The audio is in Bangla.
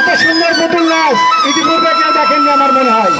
এত সুন্দর পুতুল নাচ ইতিপূর্বে কেউ দেখেননি আমার মনে হয়।